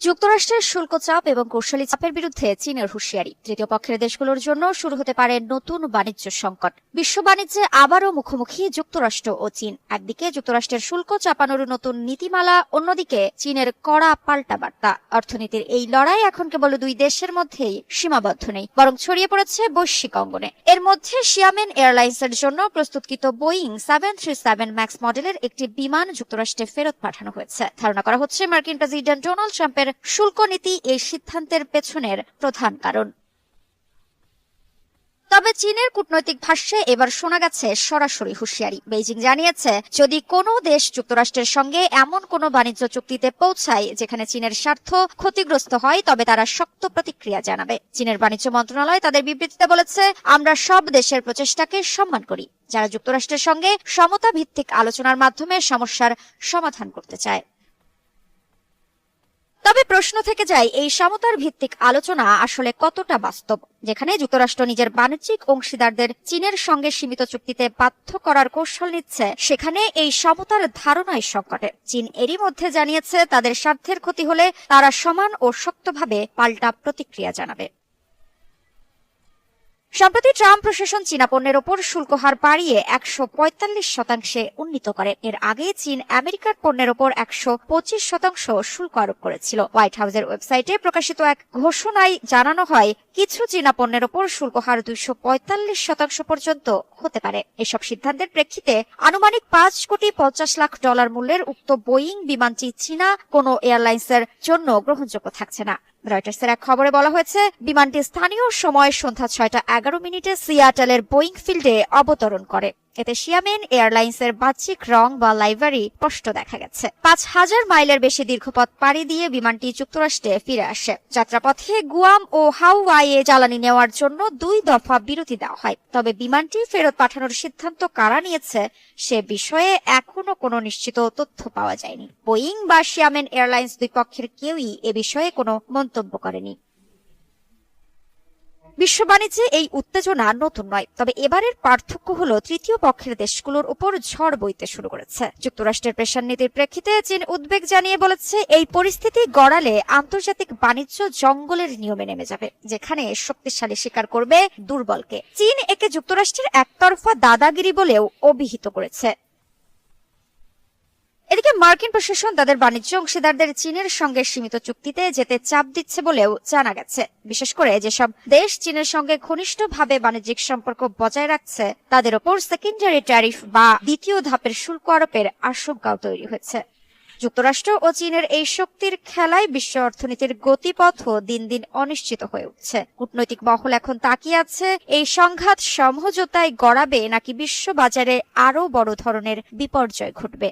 যুক্তরাষ্ট্রের শুল্ক চাপ এবং কৌশলী চাপের বিরুদ্ধে চীনের হুঁশিয়ারি। তৃতীয় পক্ষের দেশগুলোর জন্য শুরু হতে পারে নতুন বাণিজ্য সংকট। বিশ্ব বাণিজ্যে আবারও মুখোমুখি যুক্তরাষ্ট্র ও চীন। একদিকে যুক্তরাষ্ট্রের শুল্ক চাপানোর নতুন নীতিমালা, অন্যদিকে চীনের কড়া পাল্টা বার্তা। অর্থনীতির এই লড়াই এখন কেবল দুই দেশের মধ্যেই সীমাবদ্ধ নেই, বরং ছড়িয়ে পড়েছে বৈশ্বিক অঙ্গনে। এর মধ্যে শিয়ামেন এয়ারলাইন্সের জন্য প্রস্তুতকৃত Boeing seven three seven max মডেলের একটি বিমান যুক্তরাষ্ট্রে ফেরত পাঠানো হয়েছে। ধারণা করা হচ্ছে মার্কিন প্রেসিডেন্ট ডোনাল্ড ট্রাম্পের শুল্ক নীতি এই সিদ্ধান্তের পেছনের প্রধান কারণ। তবে চীনের কূটনৈতিক ভাষ্যে এবার শোনা গেছে সরাসরি হুঁশিয়ারি। বেইজিং জানিয়েছে, যদি কোনো দেশ যুক্তরাষ্ট্রের সঙ্গে এমন কোনো বাণিজ্য চুক্তিতে পৌঁছায় যেখানে চীনের স্বার্থ ক্ষতিগ্রস্ত হয়, তবে তারা শক্ত প্রতিক্রিয়া জানাবে। চীনের বাণিজ্য মন্ত্রণালয় তাদের বিবৃতিতে বলেছে, আমরা সব দেশের প্রচেষ্টাকে সম্মান করি, যারা যুক্তরাষ্ট্রের সঙ্গে সমতা ভিত্তিক আলোচনার মাধ্যমে সমস্যার সমাধান করতে চায়। তবে প্রশ্ন থেকে যায়, এই সমতার ভিত্তিক আলোচনা আসলে কতটা বাস্তব? যেখানে যুক্তরাষ্ট্র নিজের বাণিজ্যিক অংশীদারদের চীনের সঙ্গে সীমিত চুক্তিতে বাধ্য করার কৌশল নিচ্ছে, সেখানে এই সমতার ধারণাই সংকটে। চীন এরই মধ্যে জানিয়েছে, তাদের স্বার্থের ক্ষতি হলে তারা সমান ও শক্তভাবে পাল্টা প্রতিক্রিয়া জানাবে। সম্প্রতি ট্রাম্প প্রশাসন চীনা পণ্যের ওপর শুল্ক হার বাড়িয়ে একশো পঁয়তাল্লিশ শতাংশে উন্নীত করে। এর আগে চীন আমেরিকার পণ্যের ওপর একশো পঁচিশ শতাংশ শুল্ক আরোপ করেছিল। হোয়াইট হাউসের ওয়েবসাইটে প্রকাশিত এক ঘোষণায় জানানো হয়, কিছু চীনা পণ্যের ওপর শুল্ক হার দুইশো পঁয়তাল্লিশ শতাংশ পর্যন্ত হতে পারে। এসব সিদ্ধান্তের প্রেক্ষিতে আনুমানিক পাঁচ কোটি পঞ্চাশ লাখ ডলার মূল্যের উক্ত বোয়িং বিমানটি চীনা কোনো এয়ারলাইন্সের জন্য গ্রহণযোগ্য থাকছে না। রয়টার্সের এক খবরে বলা হয়েছে, বিমানটি স্থানীয় সময় সন্ধ্যা ছয়টা এগারো মিনিটে সিয়াটেলের বোয়িং ফিল্ডে অবতরণ করে। এতে শিয়ামেন এয়ারলাইন্সের বাহ্যিক রং বা লাইভারি স্পষ্ট দেখা গেছে। পাঁচ হাজার মাইলের বেশি দীর্ঘপথ পাড়ি দিয়ে বিমানটি যুক্তরাষ্ট্রে ফিরে আসে। যাত্রাপথে গুয়াম ও হাওয়াইয়ে জ্বালানি নেওয়ার জন্য দুই দফা বিরতি দেওয়া হয়। তবে বিমানটি ফেরত পাঠানোর সিদ্ধান্ত কারা নিয়েছে সে বিষয়ে এখনও কোনো নিশ্চিত তথ্য পাওয়া যায়নি। বোয়িং বা শিয়ামেন এয়ারলাইন্স দুই পক্ষের কেউই এ বিষয়ে কোনো মন্তব্য করেনি। বিশ্ব বাণিজ্যে এই উত্তেজনা নতুন নয়, তবে এবারের পার্থক্য হলো তৃতীয় পক্ষের দেশগুলোর উপর ঝড় বইতে শুরু করেছে। যুক্তরাষ্ট্রের প্রেশার নীতির প্রেক্ষিতে চীন উদ্বেগ জানিয়ে বলেছে, এই পরিস্থিতি গড়ালে আন্তর্জাতিক বাণিজ্য জঙ্গলের নিয়মে নেমে যাবে, যেখানে শক্তিশালী স্বীকার করবে দুর্বলকে। চীন একে যুক্তরাষ্ট্রের একতরফা দাদাগিরি বলেও অভিহিত করেছে। এদিকে মার্কিন প্রশাসন তাদের বাণিজ্য অংশীদারদের চীনের সঙ্গে সীমিত চুক্তিতে যেতে চাপ দিচ্ছে বলেও জানা গেছে। বিশেষ করে যেসব দেশ চীনের সঙ্গে ঘনিষ্ঠভাবে বাণিজ্যিক সম্পর্ক বজায় রাখছে, তাদের ওপর সেকেন্ডারি ট্যারিফ বা দ্বিতীয় ধাপের শুল্ক আরোপের আশঙ্কাও তৈরি হয়েছে। যুক্তরাষ্ট্র ও চীনের এই শক্তির খেলায় বিশ্ব অর্থনীতির গতিপথও দিন দিন অনিশ্চিত হয়ে উঠছে। কূটনৈতিক মহল এখন তাকিয়ে আছে, এই সংঘাত সমঝোতায় গড়াবে নাকি বিশ্ব বাজারে আরও বড় ধরনের বিপর্যয় ঘটবে।